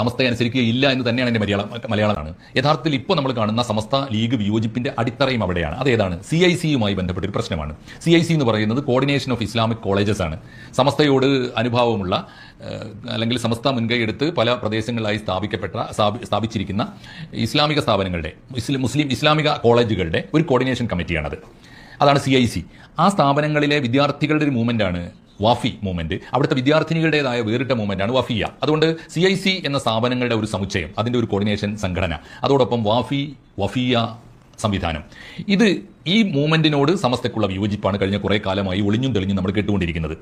സമസ്ത അനുസരിക്കുകയില്ല എന്ന് തന്നെയാണ് എന്റെ മലയാളം മലയാളമാണ്. യഥാർത്ഥത്തിൽ ഇപ്പോൾ നമ്മൾ കാണുന്ന സമസ്ത ലീഗ് വിയോജിപ്പിന്റെ അടിത്തറയും അവിടെയാണ്. അതേതാണ് സി ഐ സിയുമായി ബന്ധപ്പെട്ട ഒരു പ്രശ്നമാണ്. സി ഐ സി എന്ന് പറയുന്നത് കോർഡിനേഷൻ ഓഫ് ഇസ്ലാമിക് കോളേജസ് ആണ്. സമസ്തയോട് അനുഭാവമുള്ള അല്ലെങ്കിൽ സമസ്ത മുൻകൈ എടുത്ത് പല പ്രദേശങ്ങളിലായി സ്ഥാപിക്കപ്പെട്ട സ്ഥാപിച്ചിരിക്കുന്ന ഇസ്ലാമിക സ്ഥാപനങ്ങളുടെ ഇസ്ല- മുസ്ലിം ഇസ്ലാമിക കോളേജുകളുടെ ഒരു കോർഡിനേഷൻ കമ്മിറ്റിയാണത്. അതാണ് സി ഐ സി. ആ സ്ഥാപനങ്ങളിലെ വിദ്യാർത്ഥികളുടെ ഒരു മൂവ്മെന്റാണ് വാഫി മൂവ്മെന്റ് അവിടുത്തെ വിദ്യാർത്ഥിനികളുടേതായ വേറിട്ട മൂവ്മെന്റാണ് വാഫിയ. അതുകൊണ്ട് സി ഐ സി എന്ന സ്ഥാപനങ്ങളുടെ ഒരു സമുച്ചയം അതിന്റെ ഒരു കോർഡിനേഷൻ സംഘടന. അതോടൊപ്പം വാഫി വഫിയ സംവിധാനം. ഇത് ഈ മൂവ്മെന്റിനോട് സമസ്തക്കുള്ള വിയോജിപ്പാണ് കഴിഞ്ഞ കുറെ കാലമായി ഒളിഞ്ഞും തെളിഞ്ഞും നമ്മൾ കേട്ടുകൊണ്ടിരിക്കുന്നത്.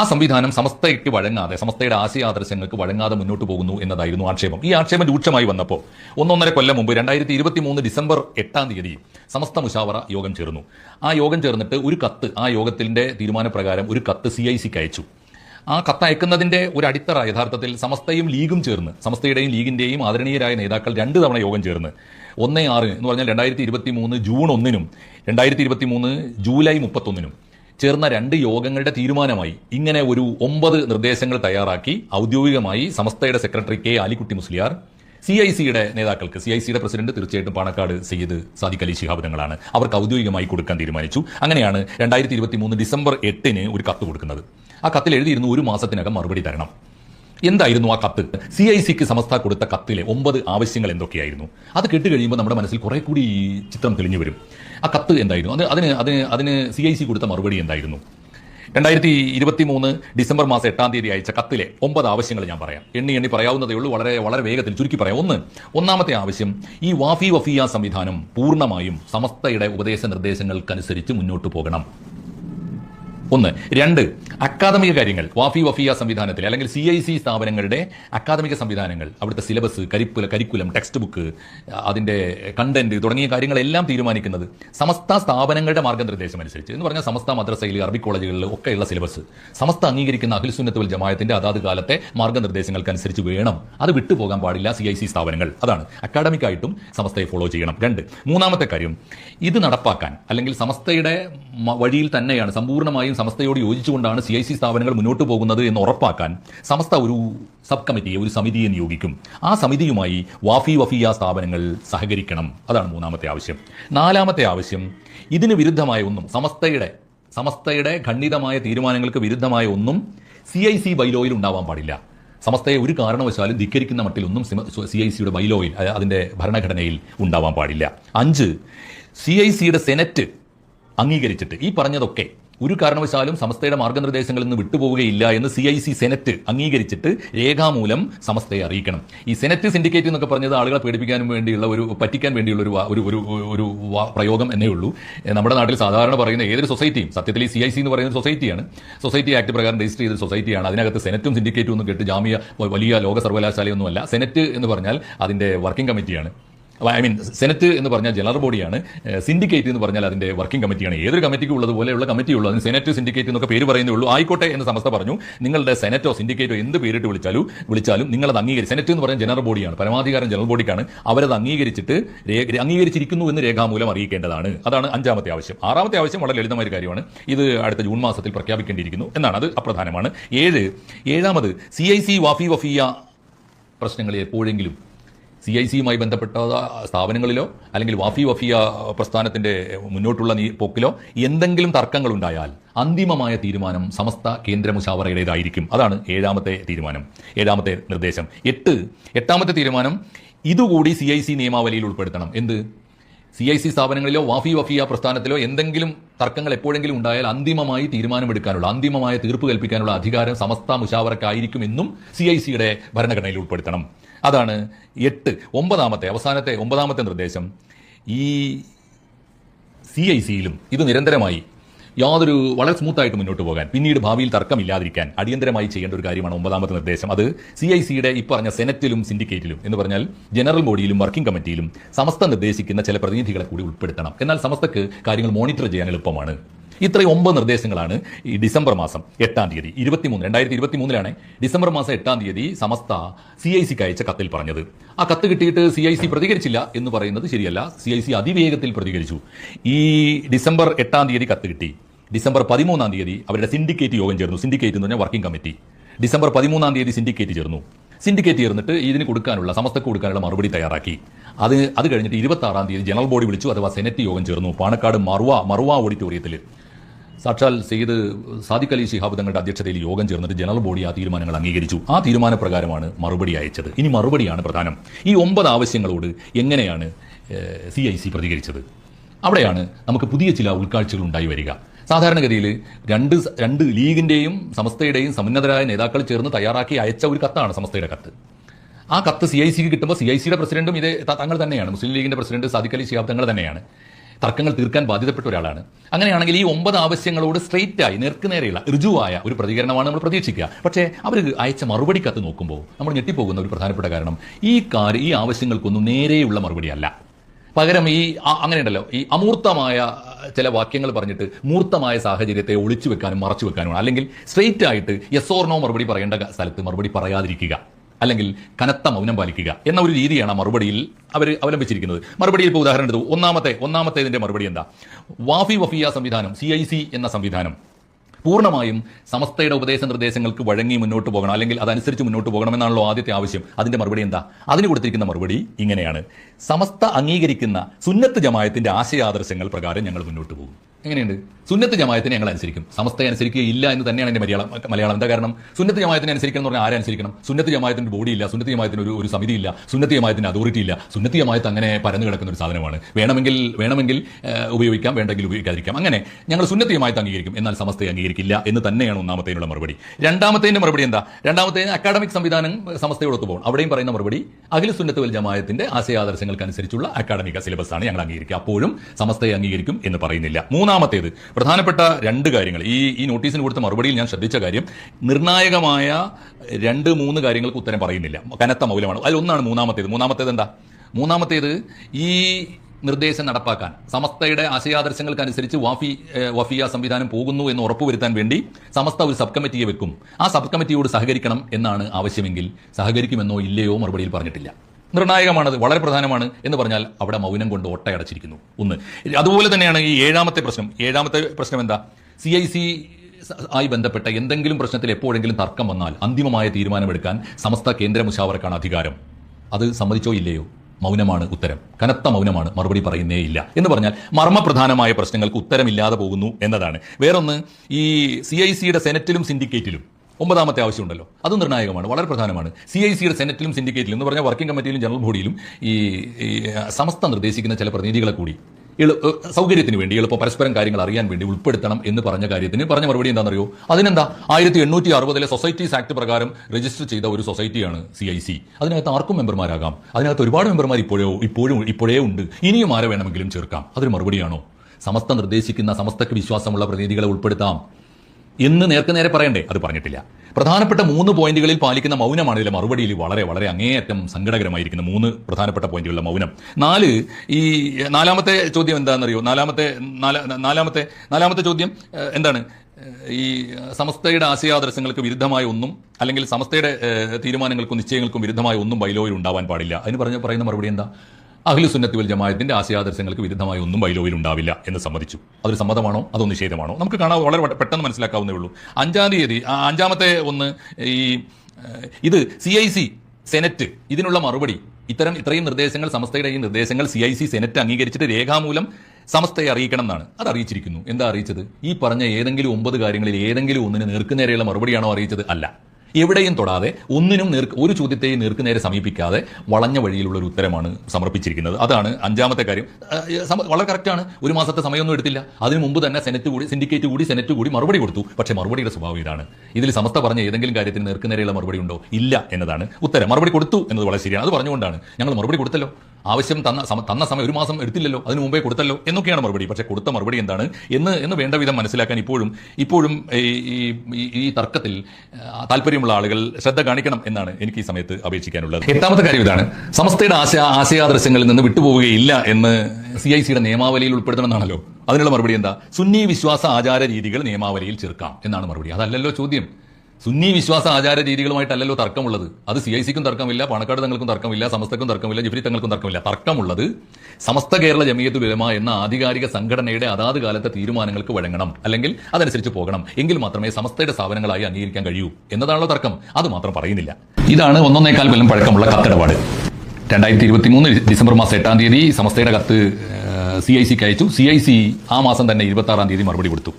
ആ സംവിധാനം സമസ്തയ്ക്ക് വഴങ്ങാതെ സമസ്തയുടെ ആശയ ആദർശങ്ങൾക്ക് വഴങ്ങാതെ മുന്നോട്ട് പോകുന്നു എന്നതായിരുന്നു ആക്ഷേപം. ഈ ആക്ഷേപം രൂക്ഷമായി വന്നപ്പോൾ ഒന്നൊന്നര കൊല്ലം മുമ്പ് രണ്ടായിരത്തി ഇരുപത്തി മൂന്ന് ഡിസംബർ എട്ടാം തീയതി സമസ്ത മുഷാവറ യോഗം ചേർന്നു. ആ യോഗം ചേർന്നിട്ട് ഒരു കത്ത് ആ യോഗത്തിന്റെ തീരുമാനപ്രകാരം ഒരു കത്ത് സി ഐ സിക്ക് അയച്ചു. ആ കത്ത് അയക്കുന്നതിന്റെ ഒരു അടിത്തറ യഥാർത്ഥത്തിൽ സമസ്തയും ലീഗും ചേർന്ന് സമസ്തയുടെയും ലീഗിന്റെയും ആദരണീയരായ നേതാക്കൾ രണ്ട് തവണ യോഗം ചേർന്ന്. ഒന്ന് ആറ് എന്ന് പറഞ്ഞാൽ രണ്ടായിരത്തി ഇരുപത്തി മൂന്ന് ജൂൺ ഒന്നിനും രണ്ടായിരത്തി ഇരുപത്തി മൂന്ന് ജൂലൈ മുപ്പത്തൊന്നിനും. ചേർന്ന രണ്ട് യോഗങ്ങളുടെ തീരുമാനമായി ഇങ്ങനെ ഒരു ഒമ്പത് നിർദ്ദേശങ്ങൾ തയ്യാറാക്കി ഔദ്യോഗികമായി സമസ്തയുടെ secretary K Alikutty Musliyar C I സിയുടെ നേതാക്കൾക്ക് സി ഐ സിയുടെ പ്രസിഡന്റ് തീർച്ചയായിട്ടും പാണക്കാട് സയ്യിദ് സാദിഖ് അലി ശിഹാബ് തങ്ങളാണ് അവർക്ക് ഔദ്യോഗികമായി കൊടുക്കാൻ തീരുമാനിച്ചു. അങ്ങനെയാണ് രണ്ടായിരത്തി ഇരുപത്തി മൂന്ന് ഡിസംബർ എട്ടിന് ഒരു കത്ത് കൊടുക്കുന്നത്. ആ കത്തിൽ എഴുതിയിരുന്നു ഒരു മാസത്തിനകം മറുപടി തരണം. എന്തായിരുന്നു ആ കത്ത്? സി ഐ സിക്ക് സമസ്ത കൊടുത്ത കത്തിലെ ഒമ്പത് ആവശ്യങ്ങൾ എന്തൊക്കെയായിരുന്നു? അത് കേട്ട് കഴിയുമ്പോൾ നമ്മുടെ മനസ്സിൽ കുറെ കൂടി ചിത്രം തെളിഞ്ഞു വരും. ആ കത്ത് എന്തായിരുന്നു? അത് അതിന് അതിന് അതിന് സി ഐ സി കൊടുത്ത മറുപടി എന്തായിരുന്നു? രണ്ടായിരത്തി ഇരുപത്തി മൂന്ന് ഡിസംബർ മാസം എട്ടാം തീയതി അയച്ച കത്തിലെ ഒമ്പത് ആവശ്യങ്ങൾ ഞാൻ പറയാം. എണ്ണി എണ്ണി പറയാവുന്നതേ ഉള്ളൂ. വളരെ വളരെ വേഗത്തിൽ ചുരുക്കി പറയാം. ഒന്ന് ഒന്നാമത്തെ ആവശ്യം ഈ വാഫി വഫിയ സംവിധാനം പൂർണമായും സമസ്തയുടെ ഉപദേശ നിർദ്ദേശങ്ങൾക്കനുസരിച്ച് മുന്നോട്ട് പോകണം. ഒന്ന്. രണ്ട് അക്കാദമിക കാര്യങ്ങൾ. വാഫി വഫിയ സംവിധാനത്തിൽ അല്ലെങ്കിൽ സി ഐ സി സ്ഥാപനങ്ങളുടെ അക്കാദമിക സംവിധാനങ്ങൾ. അവിടുത്തെ syllabus curricula curriculum text book അതിന്റെ കണ്ടന്റ് തുടങ്ങിയ കാര്യങ്ങളെല്ലാം തീരുമാനിക്കുന്നത് സമസ്ത സ്ഥാപനങ്ങളുടെ മാർഗനിർദ്ദേശം അനുസരിച്ച്. എന്ന് പറഞ്ഞാൽ സമസ്ത മദ്രസയിൽ അറബി കോളേജുകളിൽ ഒക്കെയുള്ള സിലബസ് സമസ്ത അംഗീകരിക്കുന്ന അഖിൽസുന്നത്തുൽ ജമായത്തിന്റെ അതാത് കാലത്തെ മാർഗനിർദ്ദേശങ്ങൾക്കനുസരിച്ച് വേണം അത് വിട്ടുപോകാൻ പാടില്ല സി ഐ സി സ്ഥാപനങ്ങൾ. അതാണ്. അക്കാഡമിക്കായിട്ടും സമസ്തയെ ഫോളോ ചെയ്യണം. രണ്ട് മൂന്നാമത്തെ കാര്യം ഇത് നടപ്പാക്കാൻ അല്ലെങ്കിൽ സമസ്തയുടെ വഴിയിൽ തന്നെയാണ് സമ്പൂർണമായും സമസ്തയോട് യോജിച്ചുകൊണ്ടാണ് സി ഐ സി സ്ഥാപനങ്ങൾ മുന്നോട്ട് പോകുന്നത് എന്ന് ഉറപ്പാക്കാൻ സമസ്ത ഒരു സബ് കമ്മിറ്റിയെ ഒരു സമിതിയെ നിയോഗിക്കും. ആ സമിതിയുമായി വാഫി വഫിയ സ്ഥാപനങ്ങൾ സഹകരിക്കണം. അതാണ് മൂന്നാമത്തെ ആവശ്യം. നാലാമത്തെ ആവശ്യം ഇതിന് വിരുദ്ധമായ ഒന്നും സമസ്തയുടെ സമസ്തയുടെ ഖണ്ഡിതമായ തീരുമാനങ്ങൾക്ക് വിരുദ്ധമായ ഒന്നും സി ഐ സി ബൈലോയിൽ ഉണ്ടാവാൻ പാടില്ല. സമസ്തയെ ഒരു കാരണവശാലും ധിക്കരിക്കുന്ന മട്ടിലൊന്നും സി ഐ സിയുടെ ബൈലോയിൽ അതിന്റെ ഭരണഘടനയിൽ ഉണ്ടാവാൻ പാടില്ല. അഞ്ച് സി ഐ സിയുടെ സെനറ്റ് അംഗീകരിച്ചിട്ട് ഈ പറഞ്ഞതൊക്കെ ഒരു കാരണവശാലും സമസ്തയുടെ മാർഗനിർദ്ദേശങ്ങളിൽ നിന്ന് വിട്ടുപോവുകയില്ല എന്ന് സി ഐ സി സെനറ്റ് അംഗീകരിച്ചിട്ട് രേഖാമൂലം സമസ്തയെ അറിയിക്കണം. ഈ സെനറ്റ് സിൻഡിക്കേറ്റ് എന്നൊക്കെ പറഞ്ഞത് ആളുകളെ പേടിപ്പിക്കാനും വേണ്ടിയുള്ള ഒരു പറ്റിക്കാൻ വേണ്ടിയുള്ള ഒരു ഒരു ഒരു പ്രയോഗം എന്നേ ഉള്ളൂ. നമ്മുടെ നാട്ടിൽ സാധാരണ പറയുന്ന ഏതൊരു സൊസൈറ്റിയും സത്യത്തിൽ ഈ സി ഐ സി എന്ന് പറയുന്ന സൊസൈറ്റിയാണ്. സൊസൈറ്റി ആക്ട് പ്രകാരം രജിസ്റ്റർ ചെയ്ത സൊസൈറ്റിയാണ്. അതിനകത്ത് സെനറ്റും സിൻഡിക്കേറ്റും ഒന്നും കേട്ട് ജാമ്യ വലിയ ലോക സർവകലാശാലയൊന്നുമല്ല. സെനറ്റ് എന്ന് പറഞ്ഞാൽ അതിന്റെ വർക്കിംഗ് കമ്മിറ്റിയാണ്. ഐ മീൻ സെനറ്റ് എന്ന് പറഞ്ഞാൽ ജനറൽ ബോഡിയാണ് സിൻഡിക്കേറ്റ് എന്ന് പറഞ്ഞാൽ അതിന്റെ വർക്കിംഗ് കമ്മിറ്റിയാണ് ഏതൊരു കമ്മിറ്റിക്ക് ഉള്ളത് പോലെയുള്ള കമ്മിറ്റി ഉള്ളത് അതിന് സെനറ്റ് സിൻഡിക്കേറ്റ് എന്നൊക്കെ പേര് പറയുന്നേ ഉള്ളൂ. ആയിക്കോട്ടെ എന്ന് സമസ്ത പറഞ്ഞു. നിങ്ങളുടെ സെനറ്റോ സിൻഡിക്കേറ്റോ എന്ത് പേരിട്ട് വിളിച്ചാലും വിളിച്ചാലും നിങ്ങളത് അംഗീകരിച്ച് സെനറ്റ് എന്ന് പറഞ്ഞാൽ ജനറൽ ബോഡിയാണ് പരമാധികാരം ജനറൽ ബോഡിക്കാണ് അവരത് അംഗീകരിച്ചിട്ട് അംഗീകരിച്ചിരിക്കുന്നു എന്ന് രേഖാമൂലം അറിയിക്കേണ്ടതാണ്. അതാണ് അഞ്ചാമത്തെ ആവശ്യം. ആറാമത്തെ ആവശ്യം വളരെ ലളിതമായ കാര്യമാണ്. ഇത് അടുത്ത ജൂൺ മാസത്തിൽ പ്രഖ്യാപിക്കേണ്ടിയിരിക്കുന്നു. എന്നാണ് അത് അപ്രധാനമാണ്. ഏഴ് ഏഴാമത് C I C Wafy Wafiyya പ്രശ്നങ്ങളെ എപ്പോഴെങ്കിലും സി ഐ സിയുമായി ബന്ധപ്പെട്ട സ്ഥാപനങ്ങളിലോ അല്ലെങ്കിൽ വാഫി വഫിയ പ്രസ്ഥാനത്തിന്റെ മുന്നോട്ടുള്ള നീ- പോക്കിലോ എന്തെങ്കിലും തർക്കങ്ങളുണ്ടായാൽ അന്തിമമായ തീരുമാനം സമസ്ത കേന്ദ്ര മുഷാവറയുടേതായിരിക്കും. അതാണ് ഏഴാമത്തെ തീരുമാനം. ഏഴാമത്തെ നിർദ്ദേശം. എട്ട് എട്ടാമത്തെ തീരുമാനം ഇതുകൂടി സി ഐ സി നിയമാവലിയിൽ ഉൾപ്പെടുത്തണം. എന്ത്? സി ഐ സി സ്ഥാപനങ്ങളിലോ വാഫി വഫിയ പ്രസ്ഥാനത്തിലോ എന്തെങ്കിലും തർക്കങ്ങൾ എപ്പോഴെങ്കിലും ഉണ്ടായാൽ അന്തിമമായി തീരുമാനമെടുക്കാനുള്ള അന്തിമമായ തീർപ്പ് കൽപ്പിക്കാനുള്ള അധികാരം സമസ്ത മുഷാവറക്കായിരിക്കും എന്നും സി ഐ സിയുടെ ഭരണഘടനയിൽ ഉൾപ്പെടുത്തണം. അതാണ് എട്ട് ഒമ്പതാമത്തെ അവസാനത്തെ ഒമ്പതാമത്തെ നിർദ്ദേശം. ഈ സി ഐ സിയിലും ഇത് നിരന്തരമായി യാതൊരു വളരെ സ്മൂത്തായിട്ട് മുന്നോട്ട് പോകാൻ പിന്നീട് ഭാവിയിൽ തർക്കമില്ലാതിരിക്കാൻ അടിയന്തരമായി ചെയ്യേണ്ട ഒരു കാര്യമാണ് ഒമ്പതാമത്തെ നിർദ്ദേശം. അത് സി ഐ സിയുടെ ഈ പറഞ്ഞ സെനറ്റിലും സിൻഡിക്കേറ്റിലും എന്ന് പറഞ്ഞാൽ ജനറൽ ബോഡിയിലും വർക്കിംഗ് കമ്മിറ്റിയിലും സമസ്ത നിർദ്ദേശിക്കുന്ന ചില പ്രതിനിധികളെ കൂടി ഉൾപ്പെടുത്തണം. എന്നാൽ സമസ്തക്ക് കാര്യങ്ങൾ മോണിറ്റർ ചെയ്യാൻ എളുപ്പമാണ്. ഇത്രയും ഒമ്പത് നിർദ്ദേശങ്ങളാണ് ഈ ഡിസംബർ മാസം എട്ടാം തീയതി. ഇരുപത്തിമൂന്ന് രണ്ടായിരത്തി ഇരുപത്തി മൂന്നിലാണ് ഡിസംബർ മാസം എട്ടാം തീയതി സമസ്ത സി ഐ സിക്ക് അയച്ച കത്തിൽ പറഞ്ഞത്. ആ കത്ത് കിട്ടിയിട്ട് സി ഐ സി പ്രതികരിച്ചില്ല എന്ന് പറയുന്നത് ശരിയല്ല. സി ഐ സി അതിവേഗത്തിൽ പ്രതികരിച്ചു. ഈ ഡിസംബർ എട്ടാം തീയതി കത്ത് കിട്ടി. ഡിസംബർ പതിമൂന്നാം തീയതി അവരുടെ സിൻഡിക്കേറ്റ് യോഗം ചേർന്നു. സിൻഡിക്കേറ്റ് എന്ന് പറഞ്ഞാൽ വർക്കിംഗ് കമ്മിറ്റി. ഡിസംബർ പതിമൂന്നാം തീയതി സിൻഡിക്കേറ്റ് ചേർന്നു. സിൻഡിക്കേറ്റ് ചേർന്നിട്ട് ഇതിന് കൊടുക്കാനുള്ള സമസ്തക്ക് കൊടുക്കാനുള്ള മറുപടി തയ്യാറാക്കി. അത് അത് കഴിഞ്ഞിട്ട് ഇരുപത്തി ആറാം തീയതി ജനറൽ ബോഡി വിളിച്ചു. അഥവാ സെനറ്റ് യോഗം ചേർന്നു. പാണക്കാട് മറുവ മറുവ ഓഡിറ്റോറിയത്തിൽ സാക്ഷാൽ സെയ്ദ് സാദിഖ് അലി ശിഹാബ് തങ്ങളുടെ അധ്യക്ഷതയിൽ യോഗം ചേർന്നിട്ട് ജനറൽ ബോഡി ആ തീരുമാനങ്ങൾ അംഗീകരിച്ചു. ആ തീരുമാനപ്രകാരമാണ് മറുപടി അയച്ചത്. ഇനി മറുപടിയാണ് പ്രധാനം. ഈ ഒമ്പത് ആവശ്യങ്ങളോട് എങ്ങനെയാണ് സി ഐ സി പ്രതികരിച്ചത്? അവിടെയാണ് നമുക്ക് പുതിയ ചില ഉൾക്കാഴ്ചകൾ ഉണ്ടായി വരിക. സാധാരണഗതിയിൽ രണ്ട് രണ്ട് ലീഗിന്റെയും സമസ്തയുടെയും സമുന്നതരായ നേതാക്കൾ ചേർന്ന് തയ്യാറാക്കി അയച്ച ഒരു കത്താണ് സമസ്തയുടെ കത്ത്. ആ കത്ത് സി ഐ സിക്ക് കിട്ടുമ്പോൾ സി ഐ സിയുടെ പ്രസിഡന്റും ഇതേ തങ്ങൾ തന്നെയാണ്. മുസ്ലിം ലീഗിന്റെ പ്രസിഡന്റ് സാദിഖ് അലി ശിഹാബ് തങ്ങൾ തന്നെയാണ്. തർക്കങ്ങൾ തീർക്കാൻ ബാധ്യതപ്പെട്ട ഒരാളാണ്. അങ്ങനെയാണെങ്കിൽ ഈ ഒമ്പത് ആവശ്യങ്ങളോട് സ്ട്രെയിറ്റ് ആയി നേർക്കുനേരെയുള്ള ഋജുവായ ഒരു പ്രതികരണമാണ് നമ്മൾ പ്രതീക്ഷിക്കുക. പക്ഷേ അവർ അയച്ച മറുപടി കത്ത് നോക്കുമ്പോൾ നമ്മൾ ഞെട്ടിപ്പോകുന്ന ഒരു പ്രധാനപ്പെട്ട കാരണം ഈ കാര് ഈ ആവശ്യങ്ങൾക്കൊന്നും നേരെയുള്ള മറുപടിയല്ല പകരം ഈ അങ്ങനെയുണ്ടല്ലോ ഈ അമൂർത്തമായ ചില വാക്യങ്ങൾ പറഞ്ഞിട്ട് മൂർത്തമായ സാഹചര്യത്തെ ഒളിച്ചു വെക്കാനും മറച്ചു വെക്കാനും അല്ലെങ്കിൽ സ്ട്രെയിറ്റ് ആയിട്ട് യെസ് ഓർ നോ മറുപടി പറയേണ്ട സ്ഥലത്ത് മറുപടി പറയാതിരിക്കുക. അല്ലെങ്കിൽ കനത്ത മൗനം പാലിക്കുക എന്ന ഒരു രീതിയാണ് മറുപടിയിൽ അവർ അവലംബിച്ചിരിക്കുന്നത്. മറുപടിയിൽ ഇപ്പോൾ ഉദാഹരണം എടുത്തു. ഒന്നാമത്തെ ഒന്നാമത്തെ ഇതിന്റെ മറുപടി എന്താ? വാഫി വഫിയ സംവിധാനം സി ഐ സി എന്ന സംവിധാനം. പൂർണമായും സമസ്തയുടെ ഉപദേശ നിർദ്ദേശങ്ങൾക്ക് വഴങ്ങി മുന്നോട്ട് പോകണം അല്ലെങ്കിൽ അതനുസരിച്ച് മുന്നോട്ട് പോകണമെന്നാണല്ലോ ആദ്യത്തെ ആവശ്യം. അതിന്റെ മറുപടി എന്താ? അതിന് കൊടുത്തിരിക്കുന്ന മറുപടി ഇങ്ങനെയാണ്. സമസ്ത അംഗീകരിക്കുന്ന സുന്നത്ത് ജമായത്തിന്റെ ആശയാദർശങ്ങൾ പ്രകാരം ഞങ്ങൾ മുന്നോട്ട് പോകും. എങ്ങനെയുണ്ട്? സുന്നത്ത് ജമായത്തിനെ ഞങ്ങൾ അനുസരിക്കും. സമസ്തയെ അനുസരിക്കുകയില്ല എന്ന് തന്നെയാണ് എന്റെ മലയാളം മലയാളം. എന്താ കാരണം? സുന്നത്ത് ജമായത്തിനെ അനുസരിക്കണം എന്ന് പറഞ്ഞാൽ ആരനുസരിക്കണം സുന്നത്ത് ജമായത്തിന്റെ ബോഡി ഇല്ല സുന്നത്ത് ജമായത്തിന് ഒരു ഒരു സമിതി ഇല്ല സുന്നത്ത് ജമായത്തിന് അതോറിറ്റി ഇല്ല. സുന്നത്ത് ജമായത്ത് അങ്ങനെ പരന്നു കിടക്കുന്ന ഒരു സാധനമാണ്. വേണമെങ്കിൽ വേണമെങ്കിൽ ഉപയോഗിക്കാം. വേണ്ടെങ്കിൽ ഉപയോഗിക്കാതിരിക്കാം. അങ്ങനെ ഞങ്ങൾ സുന്നത്ത് ജമായത്ത് അംഗീകരിക്കും. എന്നാൽ സമസ്തയെ അംഗീകരിക്കില്ല എന്ന് തന്നെയാണ് ഒന്നാമത്തേനുള്ള മറുപടി. രണ്ടാമത്തേന്റെ മറുപടി എന്താ? രണ്ടാമത്തേന് അക്കാഡമിക് സംവിധാനം സമസ്തയോടൊത്ത് പോകും അവിടെയും പറയുന്ന മറുപടി അഖില സുന്നത്ത് വൽ ജമായത്തിന്റെ ആശയാദർശങ്ങൾക്ക് അനുസരിച്ചുള്ള അക്കാഡമിക ആണ് ഞങ്ങൾ അംഗീകരിക്കുക. അപ്പോഴും സമസ്തയെ അംഗീകരിക്കും എന്ന് പറയുന്നില്ല. മൂന്നാമത്തേത്. പ്രധാനപ്പെട്ട രണ്ട് കാര്യങ്ങൾ. ഈ ഈ നോട്ടീസിന് കൊടുത്ത മറുപടിയിൽ ഞാൻ ശ്രദ്ധിച്ച കാര്യം നിർണായകമായ രണ്ട് മൂന്ന് കാര്യങ്ങൾക്ക് ഉത്തരം പറയുന്നില്ല. കനത്ത മൗലമാണ്. അതിലൊന്നാണ് മൂന്നാമത്തേത്. മൂന്നാമത്തേത് എന്താ? മൂന്നാമത്തേത് ഈ നിർദ്ദേശം നടപ്പാക്കാൻ സമസ്തയുടെ ആശയാദർശങ്ങൾക്കനുസരിച്ച് വാഫി വഫിയ സംവിധാനം പോകുന്നു എന്ന് ഉറപ്പുവരുത്താൻ വേണ്ടി സമസ്ത ഒരു സബ് കമ്മിറ്റിയെ വെക്കും. ആ സബ് കമ്മിറ്റിയോട് സഹകരിക്കണം എന്നാണ് ആവശ്യമെങ്കിൽ സഹകരിക്കുമെന്നോ ഇല്ലയോ മറുപടിയിൽ പറഞ്ഞിട്ടില്ല. നിർണായകമാണത് വളരെ പ്രധാനമാണ് എന്ന് പറഞ്ഞാൽ അവിടെ മൗനം കൊണ്ട് ഒട്ടയടച്ചിരിക്കുന്നു. ഒന്ന്. അതുപോലെ തന്നെയാണ് ഈ ഏഴാമത്തെ പ്രശ്നം. ഏഴാമത്തെ പ്രശ്നം എന്താ? സി ഐ സി ആയി ബന്ധപ്പെട്ട എന്തെങ്കിലും പ്രശ്നത്തിൽ എപ്പോഴെങ്കിലും തർക്കം വന്നാൽ അന്തിമമായ തീരുമാനമെടുക്കാൻ സമസ്ത കേന്ദ്ര മുഷാവറക്കാണ് അധികാരം. അത് സമ്മതിച്ചോ ഇല്ലയോ? മൗനമാണ് ഉത്തരം. കനത്ത മൗനമാണ്. മറുപടി പറയുന്നേ ഇല്ല. എന്ന് പറഞ്ഞാൽ മർമ്മപ്രധാനമായ പ്രശ്നങ്ങൾക്ക് ഉത്തരമില്ലാതെ പോകുന്നു എന്നതാണ്. വേറൊന്ന് ഈ സി ഐ സിയുടെ സെനറ്റിലും സിൻഡിക്കേറ്റിലും ഒമ്പതാമത്തെ ആവശ്യമുണ്ടല്ലോ. അത് നിർണായകമാണ് വളരെ പ്രധാനമാണ്. സി ഐ സിയുടെ സെനറ്റിലും സിൻഡിക്കേറ്റിലും എന്ന് പറഞ്ഞാൽ വർക്കിംഗ് കമ്മിറ്റിയിലും ജനറൽ ബോഡിയിലും ഈ സമസ്ത നിർദ്ദേശിക്കുന്ന ചില പ്രതിനിധികളെ കൂടി എളു സൗകര്യത്തിന് വേണ്ടി എളുപ്പം പരസ്പരം കാര്യങ്ങൾ അറിയാൻ വേണ്ടി ഉൾപ്പെടുത്തണം എന്ന് പറഞ്ഞ കാര്യത്തിന് പറഞ്ഞ മറുപടി എന്താണെന്നറിയോ? അതിനെന്താ? ആയിരത്തി എണ്ണൂറ്റി അറുപതിലെ സൊസൈറ്റീസ് ആക്ട് പ്രകാരം രജിസ്റ്റർ ചെയ്ത ഒരു സൊസൈറ്റിയാണ് സി ഐ സി അതിനകത്ത് ആർക്കും മെമ്പർമാരാകാം. അതിനകത്ത് ഒരുപാട് മെമ്പർമാർ ഇപ്പോഴോ ഇപ്പോഴും ഇപ്പോഴേ ഉണ്ട്. ഇനിയും ആരെ വേണമെങ്കിലും ചേർക്കാം? അതൊരു മറുപടിയാണോ? സമസ്ത നിർദ്ദേശിക്കുന്ന സമസ്തക്ക് വിശ്വാസമുള്ള പ്രതിനിധികളെ ഉൾപ്പെടുത്താം. എന്ന് നേർക്ക് നേരെ പറയണ്ടേ? അത് പറഞ്ഞിട്ടില്ല. പ്രധാനപ്പെട്ട മൂന്ന് പോയിന്റുകളിൽ പാലിക്കുന്ന മൗനമാണ് ഇതിലെ മറുപടിയിൽ വളരെ വളരെ അങ്ങേയറ്റം സങ്കടകരമായിരിക്കുന്ന മൂന്ന് പ്രധാനപ്പെട്ട പോയിന്റുകളുടെ മൗനം. നാല് ഈ നാലാമത്തെ ചോദ്യം എന്താണെന്നറിയോ? നാലാമത്തെ നാലാമത്തെ നാലാമത്തെ ചോദ്യം എന്താണ്? ഈ സമസ്തയുടെ ആശയാദർശങ്ങൾക്ക് വിരുദ്ധമായ ഒന്നും അല്ലെങ്കിൽ സമസ്തയുടെ തീരുമാനങ്ങൾക്കും നിശ്ചയങ്ങൾക്കും വിരുദ്ധമായ ഒന്നും ബൈലോയിൽ ഉണ്ടാവാൻ പാടില്ല. അതിന് പറഞ്ഞ പറയുന്ന മറുപടി എന്താ? അഖിലു സുന്നത്ത് വൽ ജമാഅത്തിന്റെ ആശയാദർശങ്ങൾക്ക് വിരുദ്ധമായ ഒന്നും ബൈലോയിൽ ഉണ്ടാവില്ല എന്ന് സമ്മതിച്ചു. അതൊരു സമ്മതമാണോ? അതോ നിഷേധമാണോ? നമുക്ക് കാണാൻ വളരെ പെട്ടെന്ന് മനസ്സിലാക്കാവുന്നേ ഉള്ളൂ. അഞ്ചാം തീയതി അഞ്ചാമത്തെ ഒന്ന് ഈ ഇത് സി ഐ സി സെനറ്റ് ഇതിനുള്ള മറുപടി. ഇത്തരം ഇത്രയും നിർദ്ദേശങ്ങൾ സംസ്ഥയുടെ ഈ നിർദ്ദേശങ്ങൾ സി ഐ സി സെനറ്റ് അംഗീകരിച്ചിട്ട് രേഖാമൂലം സമസ്തയെ അറിയിക്കണം എന്നാണ്. അത് അറിയിച്ചിരിക്കുന്നു. എന്താ അറിയിച്ചത്? ഈ പറഞ്ഞ ഏതെങ്കിലും ഒമ്പത് കാര്യങ്ങളിൽ ഏതെങ്കിലും ഒന്നിന് നേർക്കുനേരെയുള്ള മറുപടിയാണോ അറിയിച്ചത്? അല്ല. എവിടെയും തൊടാതെ ഒന്നിനും നേർക്ക് ഒരു ചോദ്യത്തെയും നേർക്ക് നേരെ സമീപിക്കാതെ വളഞ്ഞ വഴിയിലുള്ള ഒരു ഉത്തരമാണ് സമർപ്പിച്ചിരിക്കുന്നത്. അതാണ് അഞ്ചാമത്തെ കാര്യം. വളരെ കറക്റ്റാണ് ഒരു മാസത്തെ സമയമൊന്നും എടുത്തില്ല. അതിനു മുമ്പ് തന്നെ സെനറ്റ് കൂടി സിൻഡിക്കേറ്റ് കൂടി സെനറ്റ് കൂടി മറുപടി കൊടുത്തു. പക്ഷേ മറുപടിയുടെ സ്വഭാവം ഇതാണ്. ഇതിൽ സമസ്ത പറഞ്ഞ ഏതെങ്കിലും കാര്യത്തിന് നേർക്ക് നേരെയുള്ള മറുപടി ഉണ്ടോ? ഇല്ല എന്നതാണ് ഉത്തരം. മറുപടി കൊടുത്തു എന്നത് വളരെ ശരിയാണ്. അത് പറഞ്ഞുകൊണ്ടാണ്. ഞങ്ങൾ മറുപടി കൊടുത്തല്ലോ. ആവശ്യം തന്ന തന്ന സമയം ഒരു മാസം എടുത്തില്ലല്ലോ. അതിന് മുമ്പേ കൊടുത്തല്ലോ എന്നൊക്കെയാണ് മറുപടി. പക്ഷേ കൊടുത്ത മറുപടി എന്താണ്? എന്ന് എന്ന് വേണ്ട വിധം മനസ്സിലാക്കാൻ ഇപ്പോഴും ഇപ്പോഴും ഈ തർക്കത്തിൽ ആ, താല്പര്യമുള്ള ആളുകൾ ശ്രദ്ധ കാണിക്കണം എന്നാണ് എനിക്ക് ഈ സമയത്ത് അപേക്ഷിക്കാനുള്ളത്. എട്ടാമത്തെ കാര്യം ഇതാണ്. സമസ്തയുടെ ആശയ ആശയാദർശങ്ങളിൽ നിന്ന് വിട്ടുപോവുകയില്ല എന്ന് സി ഐ സിയുടെ നിയമാവലിയിൽ ഉൾപ്പെടുത്തണമെന്നാണല്ലോ. അതിനുള്ള മറുപടി എന്താ? സുന്നി വിശ്വാസ ആചാര രീതികൾ നിയമാവലിയിൽ ചേർക്കാം എന്നാണ് മറുപടി. അതല്ലല്ലോ ചോദ്യം. സുന്നി വിശ്വാസ ആചാര രീതികളുമായിട്ടല്ലല്ലോ തർക്കമുള്ളത്. അത് സി ഐ സിക്കും തർക്കമില്ല പണക്കാട് തങ്ങൾക്കും തർക്കമില്ല സമസ്തക്കും തർക്കമില്ല ജിഫ്രി തങ്ങൾക്കും തർക്കമില്ല. തർക്കമുള്ളത് സമസ്ത കേരള ജമിയത്തുൽ ഉലമ എന്ന ആധികാരിക സംഘടനയുടെ അതാത് കാലത്തെ തീരുമാനങ്ങൾക്ക് വഴങ്ങണം അല്ലെങ്കിൽ അതനുസരിച്ച് പോകണം. എങ്കിൽ മാത്രമേ സമസ്തയുടെ സ്ഥാപനങ്ങളായി അംഗീകരിക്കാൻ കഴിയൂ എന്നതാണല്ലോ തർക്കം. അത് മാത്രം പറയുന്നില്ല. ഇതാണ് ഒന്നൊന്നേക്കാൾ കൊല്ലം പഴക്കമുള്ള കത്തിടപാട്. രണ്ടായിരത്തി ഇരുപത്തി മൂന്ന് ഡിസംബർ മാസം എട്ടാം തീയതി സമസ്തയുടെ കത്ത് സി ഐ സിക്ക് അയച്ചു. സി ഐ സി ആ മാസം തന്നെ ഇരുപത്തി ആറാം തീയതി മറുപടി കൊടുത്തു.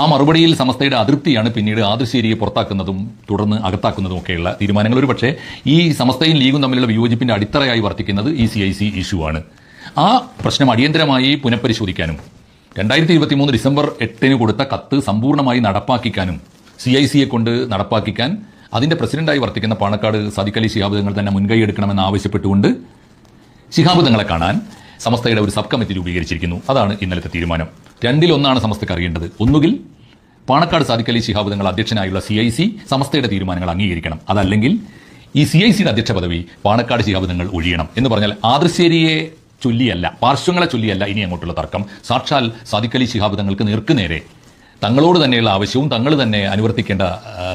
ആ മറുപടിയിൽ സമസ്തയുടെ അതൃപ്തിയാണ് പിന്നീട് ആദർശേരിയെ പുറത്താക്കുന്നതും തുടർന്ന് അകത്താക്കുന്നതും ഒക്കെയുള്ള തീരുമാനങ്ങൾ. ഒരു പക്ഷേ ഈ സമസ്തയും ലീഗും തമ്മിലുള്ള വിയോജിപ്പിന്റെ അടിത്തറയായി വർത്തിക്കുന്നത് ഈ സി ഐ സി ഇഷ്യൂ ആണ്. ആ പ്രശ്നം അടിയന്തരമായി പുനഃപരിശോധിക്കാനും രണ്ടായിരത്തി ഇരുപത്തി മൂന്ന് ഡിസംബർ എട്ടിന് കൊടുത്ത കത്ത് സമ്പൂർണമായി നടപ്പാക്കിക്കാനും സി ഐ സിയെ കൊണ്ട് നടപ്പാക്കിക്കാൻ അതിന്റെ പ്രസിഡന്റായി വർത്തിക്കുന്ന പാണക്കാട് സദിക്കലി ശിഹാബ് തങ്ങൾ തന്നെ മുൻകൈ എടുക്കണമെന്ന് ആവശ്യപ്പെട്ടുകൊണ്ട് ശിഹാബ് തങ്ങളെ കാണാൻ സമസ്തയുടെ ഒരു സബ് കമ്മിറ്റി രൂപീകരിച്ചിരിക്കുന്നു. അതാണ് ഇന്നലത്തെ തീരുമാനം. രണ്ടിലൊന്നാണ് സമസ്തക്ക് അറിയേണ്ടത്. ഒന്നുകിൽ Panakkad Sadiq Ali Shihab Thangal അധ്യക്ഷനായുള്ള C I C സമസ്തയുടെ തീരുമാനങ്ങൾ അംഗീകരിക്കണം. അതല്ലെങ്കിൽ ഈ സി ഐ സിയുടെ അധ്യക്ഷ പദവി പാണക്കാട് ശിഹാബ് തങ്ങൾ ഒഴിയണം എന്ന് പറഞ്ഞാൽ ആദർശേരിയെ ചൊല്ലിയല്ല പാർശ്വങ്ങളെ ചൊല്ലിയല്ല ഇനി അങ്ങോട്ടുള്ള തർക്കം. സാക്ഷാൽ സാദിഖ് അലി ശിഹാബ് തങ്ങൾക്ക് നേർക്കുനേരെ തങ്ങളോട് തന്നെയുള്ള ആവശ്യവും തങ്ങൾ തന്നെ അനുവർത്തിക്കേണ്ട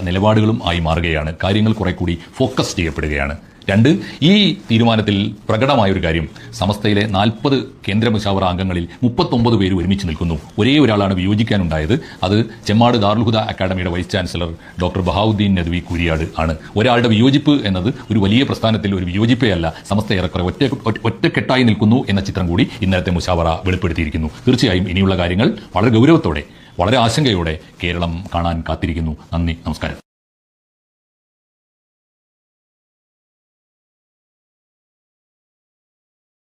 നിലപാടുകളും ആയി മാറുകയാണ്. കാര്യങ്ങൾ കുറെ കൂടി ഫോക്കസ് ചെയ്യപ്പെടുകയാണ്. രണ്ട് ഈ തീരുമാനത്തിൽ പ്രകടമായ ഒരു കാര്യം. സമസ്തയിലെ നാൽപ്പത് കേന്ദ്ര മുഷാവറ അംഗങ്ങളിൽ മുപ്പത്തൊമ്പത് പേര് ഒരുമിച്ച് നിൽക്കുന്നു. ഒരേ ഒരാളാണ് വിയോജിക്കാനുണ്ടായത്. അത് ചെമ്മാട് ദാർൽഹുദ അക്കാദമിയുടെ vice chancellor doctor Bahauddeen Nadvi Kooriyad ആണ്. ഒരാളുടെ വിയോജിപ്പ് എന്നത് ഒരു വലിയ പ്രസ്ഥാനത്തിൽ ഒരു വിയോജിപ്പേ അല്ല. സമസ്ത ഏറെക്കുറെ ഒറ്റ- ഒറ്റക്കെട്ടായി നിൽക്കുന്നു എന്ന ചിത്രം കൂടി ഇന്നലത്തെ മുഷാവറ വെളിപ്പെടുത്തിയിരിക്കുന്നു. തീർച്ചയായും ഇനിയുള്ള കാര്യങ്ങൾ വളരെ ഗൗരവത്തോടെ വളരെ ആശങ്കയോടെ കേരളം കാണാൻ കാത്തിരിക്കുന്നു. നന്ദി നമസ്കാരം.